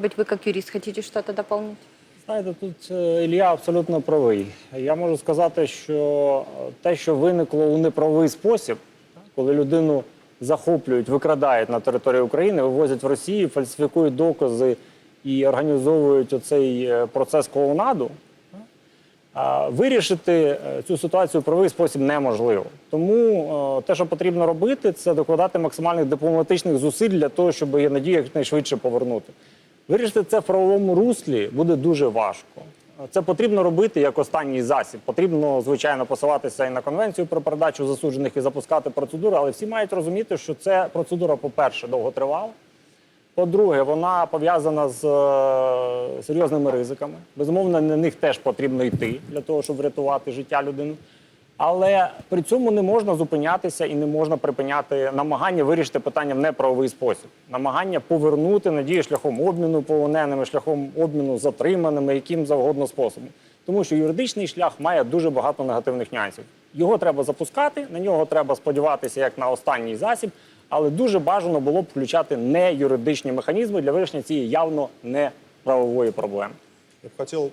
быть, вы как юрист хотите что-то дополнить? Знаєте, тут е, Ілля абсолютно правий. Я можу сказати, що е, те, що виникло у неправий спосіб, коли людину захоплюють, викрадають на території України, вивозять в Росію, фальсифікують докази і організовують оцей е, процес клоунаду, вирішити цю ситуацію в правовий спосіб неможливо. Тому те, що потрібно робити, це докладати максимальних дипломатичних зусиль для того, щоб я надію якнайшвидше повернути. Вирішити це в правовому руслі буде дуже важко. Це потрібно робити як останній засіб. Потрібно, звичайно, посилатися і на конвенцію про передачу засуджених і запускати процедуру, але всі мають розуміти, що це процедура, по-перше, довготривала. По-друге, вона пов'язана з е, серйозними ризиками. Безумовно, на них теж потрібно йти для того, щоб врятувати життя людини. Але при цьому не можна зупинятися і не можна припиняти намагання вирішити питання в неправовий спосіб. Намагання повернути надію шляхом обміну полоненими, шляхом обміну затриманими, яким завгодно способом. Тому що юридичний шлях має дуже багато негативних нюансів. Його треба запускати, на нього треба сподіватися як на останній засіб, але дуже бажано було б включати не юридичні механізми для вирішення цієї явно не правової проблеми. Я бы хотел